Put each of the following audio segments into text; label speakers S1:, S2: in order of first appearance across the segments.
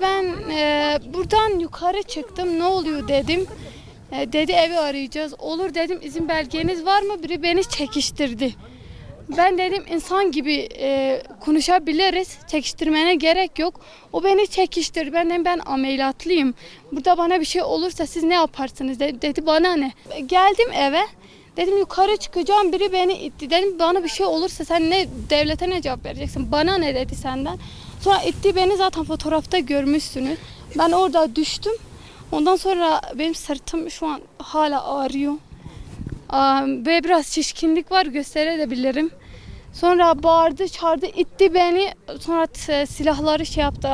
S1: Ben e, buradan yukarı çıktım. Ne oluyor dedim. E, dedi evi arayacağız. Olur dedim. izin belgeniz var mı? Biri beni çekiştirdi. Ben dedim insan gibi e, konuşabiliriz. Çekiştirmene gerek yok. O beni çekiştirdi. Ben dedim ben ameliyatlıyım. Burada bana bir şey olursa siz ne yaparsınız dedi, dedi bana ne. Geldim eve. Dedim yukarı çıkacağım biri beni itti. Dedim bana bir şey olursa sen ne devlete ne cevap vereceksin? Bana ne dedi senden. Sonra itti beni zaten fotoğrafta görmüşsünüz. Ben orada düştüm. Ondan sonra benim sırtım şu an hala ağrıyor. Ve biraz şişkinlik var gösterebilirim. Sonra bağırdı, çağırdı, itti beni. Sonra silahları şey yaptı.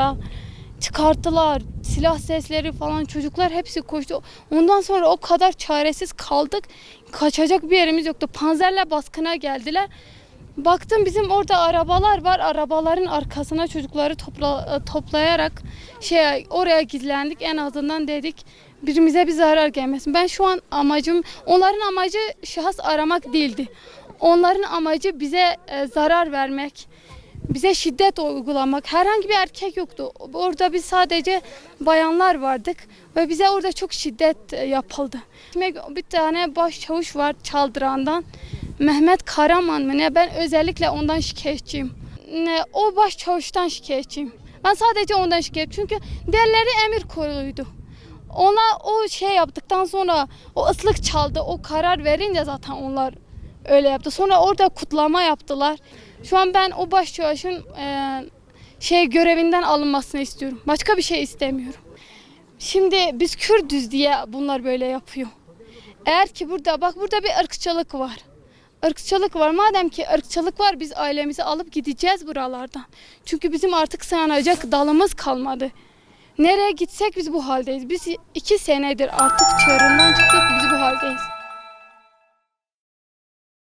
S1: Çıkarttılar. Silah sesleri falan çocuklar hepsi koştu. Ondan sonra o kadar çaresiz kaldık. Kaçacak bir yerimiz yoktu. Panzerle baskına geldiler. Baktım bizim orada arabalar var. Arabaların arkasına çocukları topla, toplayarak şey oraya gizlendik. En azından dedik birimize bir zarar gelmesin. Ben şu an amacım onların amacı şahıs aramak değildi. Onların amacı bize e, zarar vermek, bize şiddet uygulamak. Herhangi bir erkek yoktu. Orada biz sadece bayanlar vardık ve bize orada çok şiddet e, yapıldı. Bir tane başçavuş var Çaldıran'dan. Mehmet Karaman mı ne? Ben özellikle ondan şikayetçiyim. Ne, o başçavuştan şikayetçiyim. Ben sadece ondan şikayetçiyim. Çünkü diğerleri emir koruydu. Ona o şey yaptıktan sonra o ıslık çaldı. O karar verince zaten onlar öyle yaptı. Sonra orada kutlama yaptılar. Şu an ben o başçavuşun e, şey görevinden alınmasını istiyorum. Başka bir şey istemiyorum. Şimdi biz Kürdüz diye bunlar böyle yapıyor. Eğer ki burada bak burada bir ırkçılık var. Irkçılık var. Madem ki ırkçılık var biz ailemizi alıp gideceğiz buralardan. Çünkü bizim artık sığınacak dalımız kalmadı. Nereye gitsek biz bu haldeyiz. Biz iki senedir artık çığırından çıktık biz bu haldeyiz.